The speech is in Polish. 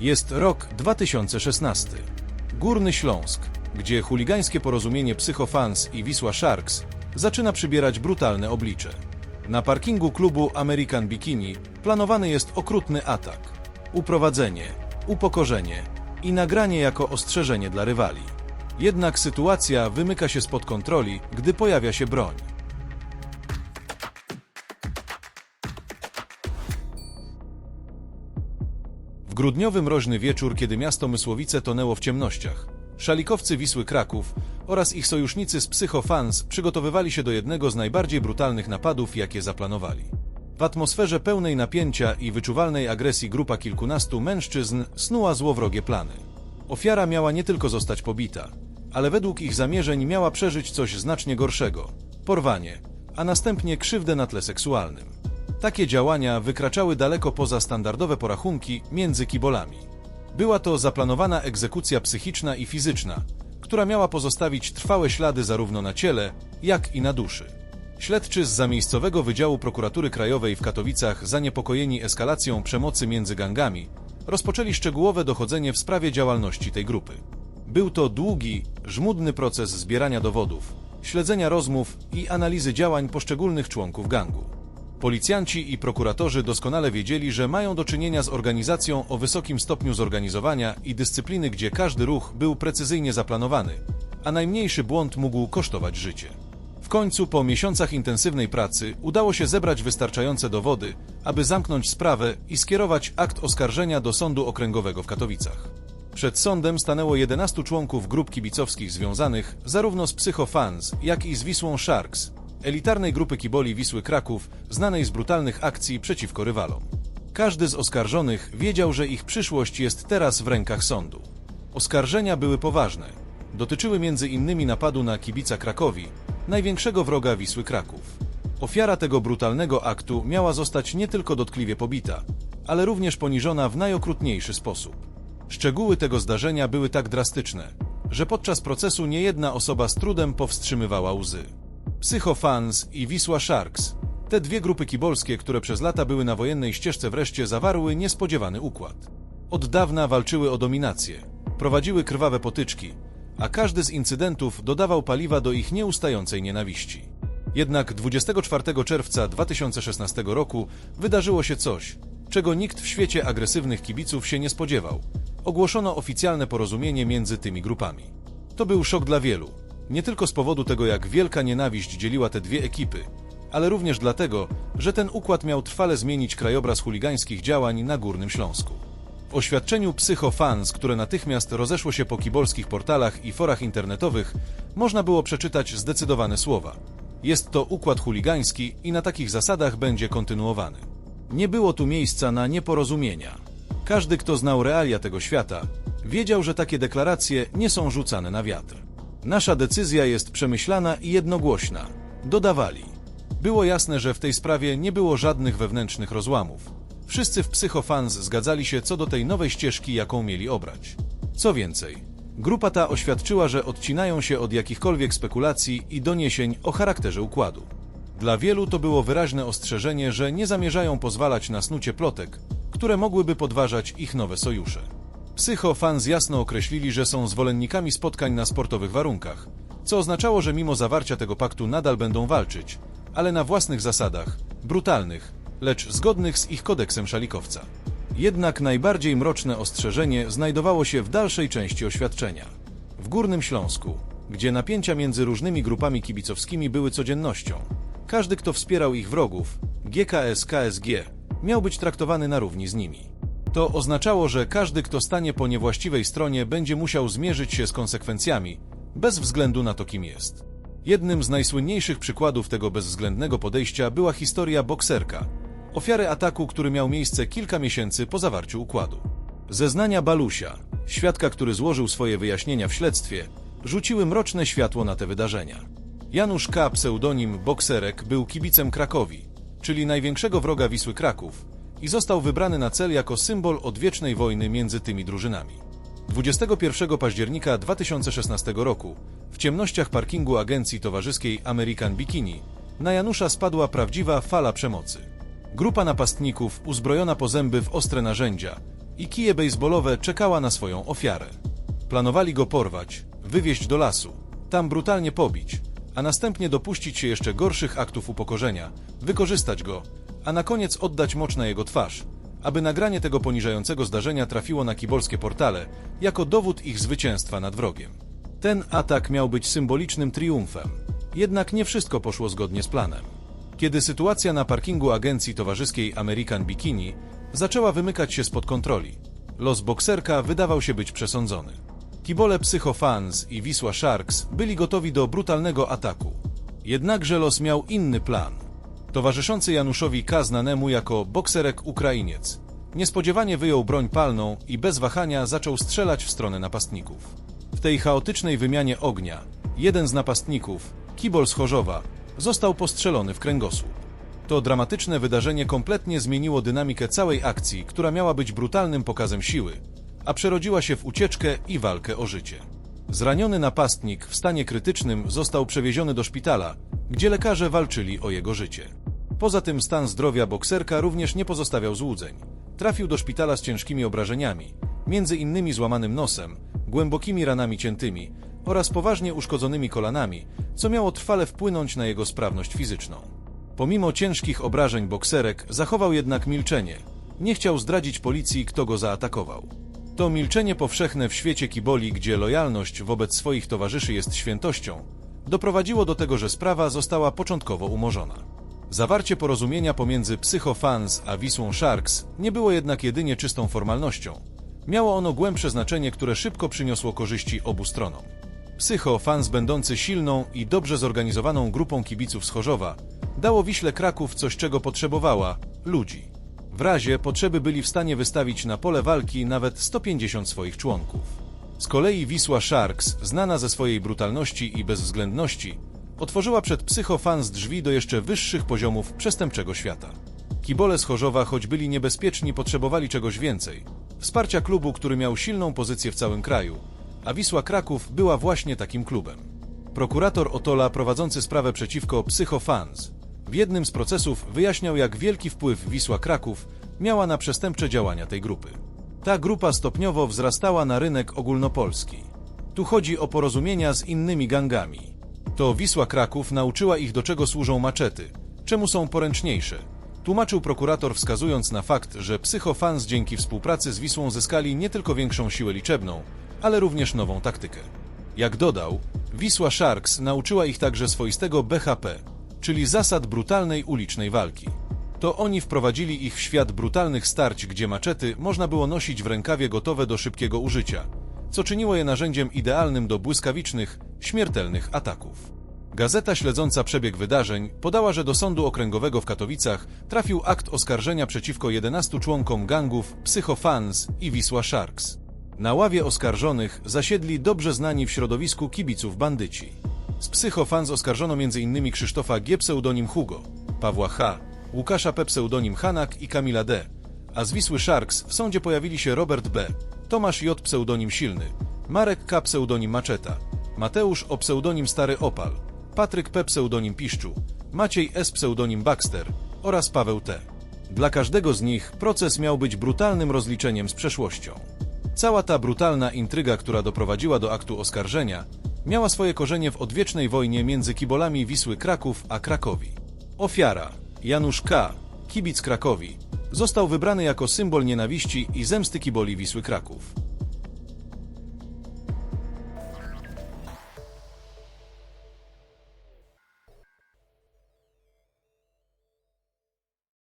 Jest rok 2016. Górny Śląsk, gdzie chuligańskie porozumienie Psychofans i Wisła Sharks zaczyna przybierać brutalne oblicze. Na parkingu klubu American Bikini planowany jest okrutny atak. Uprowadzenie, upokorzenie i nagranie jako ostrzeżenie dla rywali. Jednak sytuacja wymyka się spod kontroli, gdy pojawia się broń. Grudniowy mroźny wieczór, kiedy miasto Mysłowice tonęło w ciemnościach, szalikowcy Wisły Kraków oraz ich sojusznicy z Psychofans przygotowywali się do jednego z najbardziej brutalnych napadów, jakie zaplanowali. W atmosferze pełnej napięcia i wyczuwalnej agresji grupa kilkunastu mężczyzn snuła złowrogie plany. Ofiara miała nie tylko zostać pobita, ale według ich zamierzeń miała przeżyć coś znacznie gorszego porwanie, a następnie krzywdę na tle seksualnym. Takie działania wykraczały daleko poza standardowe porachunki między kibolami. Była to zaplanowana egzekucja psychiczna i fizyczna, która miała pozostawić trwałe ślady zarówno na ciele, jak i na duszy. Śledczy z zamiejscowego Wydziału Prokuratury Krajowej w Katowicach, zaniepokojeni eskalacją przemocy między gangami, rozpoczęli szczegółowe dochodzenie w sprawie działalności tej grupy. Był to długi, żmudny proces zbierania dowodów, śledzenia rozmów i analizy działań poszczególnych członków gangu. Policjanci i prokuratorzy doskonale wiedzieli, że mają do czynienia z organizacją o wysokim stopniu zorganizowania i dyscypliny, gdzie każdy ruch był precyzyjnie zaplanowany, a najmniejszy błąd mógł kosztować życie. W końcu, po miesiącach intensywnej pracy, udało się zebrać wystarczające dowody, aby zamknąć sprawę i skierować akt oskarżenia do Sądu Okręgowego w Katowicach. Przed sądem stanęło 11 członków grup kibicowskich związanych zarówno z Psychofans, jak i z Wisłą Sharks, elitarnej grupy kiboli Wisły Kraków, znanej z brutalnych akcji przeciwko rywalom. Każdy z oskarżonych wiedział, że ich przyszłość jest teraz w rękach sądu. Oskarżenia były poważne. Dotyczyły innymi napadu na kibica Krakowi, największego wroga Wisły Kraków. Ofiara tego brutalnego aktu miała zostać nie tylko dotkliwie pobita, ale również poniżona w najokrutniejszy sposób. Szczegóły tego zdarzenia były tak drastyczne, że podczas procesu niejedna osoba z trudem powstrzymywała łzy. Psychofans i Wisła Sharks, te dwie grupy kibolskie, które przez lata były na wojennej ścieżce wreszcie zawarły niespodziewany układ. Od dawna walczyły o dominację, prowadziły krwawe potyczki, a każdy z incydentów dodawał paliwa do ich nieustającej nienawiści. Jednak 24 czerwca 2016 roku wydarzyło się coś, czego nikt w świecie agresywnych kibiców się nie spodziewał. Ogłoszono oficjalne porozumienie między tymi grupami. To był szok dla wielu, nie tylko z powodu tego, jak wielka nienawiść dzieliła te dwie ekipy, ale również dlatego, że ten układ miał trwale zmienić krajobraz chuligańskich działań na Górnym Śląsku. W oświadczeniu Psychofans, które natychmiast rozeszło się po kibolskich portalach i forach internetowych, można było przeczytać zdecydowane słowa. Jest to układ chuligański i na takich zasadach będzie kontynuowany. Nie było tu miejsca na nieporozumienia. Każdy, kto znał realia tego świata, wiedział, że takie deklaracje nie są rzucane na wiatr. Nasza decyzja jest przemyślana i jednogłośna. Dodawali. Było jasne, że w tej sprawie nie było żadnych wewnętrznych rozłamów. Wszyscy w Psychofans zgadzali się co do tej nowej ścieżki, jaką mieli obrać. Co więcej, grupa ta oświadczyła, że odcinają się od jakichkolwiek spekulacji i doniesień o charakterze układu. Dla wielu to było wyraźne ostrzeżenie, że nie zamierzają pozwalać na snucie plotek, które mogłyby podważać ich nowe sojusze. Psychofans jasno określili, że są zwolennikami spotkań na sportowych warunkach, co oznaczało, że mimo zawarcia tego paktu nadal będą walczyć, ale na własnych zasadach, brutalnych, lecz zgodnych z ich kodeksem szalikowca. Jednak najbardziej mroczne ostrzeżenie znajdowało się w dalszej części oświadczenia. W Górnym Śląsku, gdzie napięcia między różnymi grupami kibicowskimi były codziennością, każdy, kto wspierał ich wrogów, GKS KSG, miał być traktowany na równi z nimi. To oznaczało, że każdy, kto stanie po niewłaściwej stronie, będzie musiał zmierzyć się z konsekwencjami, bez względu na to, kim jest. Jednym z najsłynniejszych przykładów tego bezwzględnego podejścia była historia bokserka, ofiary ataku, który miał miejsce kilka miesięcy po zawarciu układu. Zeznania Balusia, świadka, który złożył swoje wyjaśnienia w śledztwie, rzuciły mroczne światło na te wydarzenia. Janusz K., pseudonim Bokserek, był kibicem Krakowi, czyli największego wroga Wisły Kraków, i został wybrany na cel jako symbol odwiecznej wojny między tymi drużynami. 21 października 2016 roku, w ciemnościach parkingu agencji towarzyskiej American Bikini, na Janusza spadła prawdziwa fala przemocy. Grupa napastników, uzbrojona po zęby w ostre narzędzia i kije baseballowe czekała na swoją ofiarę. Planowali go porwać, wywieźć do lasu, tam brutalnie pobić, a następnie dopuścić się jeszcze gorszych aktów upokorzenia, wykorzystać go, a na koniec oddać mocz na jego twarz, aby nagranie tego poniżającego zdarzenia trafiło na kibolskie portale jako dowód ich zwycięstwa nad wrogiem. Ten atak miał być symbolicznym triumfem, jednak nie wszystko poszło zgodnie z planem. Kiedy sytuacja na parkingu agencji towarzyskiej American Bikini zaczęła wymykać się spod kontroli, los bokserka wydawał się być przesądzony. Kibole Psychofans i Wisła Sharks byli gotowi do brutalnego ataku. Jednakże los miał inny plan. Towarzyszący Januszowi K. znanemu jako bokserek Ukrainiec, niespodziewanie wyjął broń palną i bez wahania zaczął strzelać w stronę napastników. W tej chaotycznej wymianie ognia jeden z napastników, Kibol z Chorzowa, został postrzelony w kręgosłup. To dramatyczne wydarzenie kompletnie zmieniło dynamikę całej akcji, która miała być brutalnym pokazem siły, a przerodziła się w ucieczkę i walkę o życie. Zraniony napastnik w stanie krytycznym został przewieziony do szpitala, gdzie lekarze walczyli o jego życie. Poza tym stan zdrowia bokserka również nie pozostawiał złudzeń. Trafił do szpitala z ciężkimi obrażeniami, między innymi złamanym nosem, głębokimi ranami ciętymi oraz poważnie uszkodzonymi kolanami, co miało trwale wpłynąć na jego sprawność fizyczną. Pomimo ciężkich obrażeń bokserek zachował jednak milczenie. Nie chciał zdradzić policji, kto go zaatakował. To milczenie powszechne w świecie kiboli, gdzie lojalność wobec swoich towarzyszy jest świętością, doprowadziło do tego, że sprawa została początkowo umorzona. Zawarcie porozumienia pomiędzy Psychofans a Wisłą Sharks nie było jednak jedynie czystą formalnością. Miało ono głębsze znaczenie, które szybko przyniosło korzyści obu stronom. Psychofans, będący silną i dobrze zorganizowaną grupą kibiców z Chorzowa, dało Wiśle Kraków coś, czego potrzebowała ludzi. W razie potrzeby byli w stanie wystawić na pole walki nawet 150 swoich członków. Z kolei Wisła Sharks, znana ze swojej brutalności i bezwzględności, otworzyła przed psychofans drzwi do jeszcze wyższych poziomów przestępczego świata. Kibole z Chorzowa, choć byli niebezpieczni, potrzebowali czegoś więcej. Wsparcia klubu, który miał silną pozycję w całym kraju, a Wisła Kraków była właśnie takim klubem. Prokurator Otola, prowadzący sprawę przeciwko Psychofans, w jednym z procesów wyjaśniał, jak wielki wpływ Wisła Kraków miała na przestępcze działania tej grupy. Ta grupa stopniowo wzrastała na rynek ogólnopolski. Tu chodzi o porozumienia z innymi gangami. To Wisła Kraków nauczyła ich, do czego służą maczety, czemu są poręczniejsze. Tłumaczył prokurator, wskazując na fakt, że psychofans dzięki współpracy z Wisłą zyskali nie tylko większą siłę liczebną, ale również nową taktykę. Jak dodał, Wisła Sharks nauczyła ich także swoistego BHP, czyli zasad brutalnej ulicznej walki. To oni wprowadzili ich w świat brutalnych starć, gdzie maczety można było nosić w rękawie gotowe do szybkiego użycia, co czyniło je narzędziem idealnym do błyskawicznych, śmiertelnych ataków. Gazeta śledząca przebieg wydarzeń podała, że do sądu okręgowego w Katowicach trafił akt oskarżenia przeciwko 11 członkom gangów Psychofans i Wisła Sharks. Na ławie oskarżonych zasiedli dobrze znani w środowisku kibiców bandyci. Z Psychofans oskarżono m.in. Krzysztofa G. pseudonim Hugo, Pawła H., Łukasza P. pseudonim Hanak i Kamila D., a z Wisły Sharks w sądzie pojawili się Robert B., Tomasz J. pseudonim Silny, Marek K. pseudonim Maczeta, Mateusz o pseudonim Stary Opal, Patryk P. pseudonim Piszczu, Maciej S. pseudonim Baxter oraz Paweł T. Dla każdego z nich proces miał być brutalnym rozliczeniem z przeszłością. Cała ta brutalna intryga, która doprowadziła do aktu oskarżenia, miała swoje korzenie w odwiecznej wojnie między kibolami Wisły Kraków a Krakowi. Ofiara, Janusz K., kibic Krakowi, został wybrany jako symbol nienawiści i zemsty kiboli Wisły Kraków.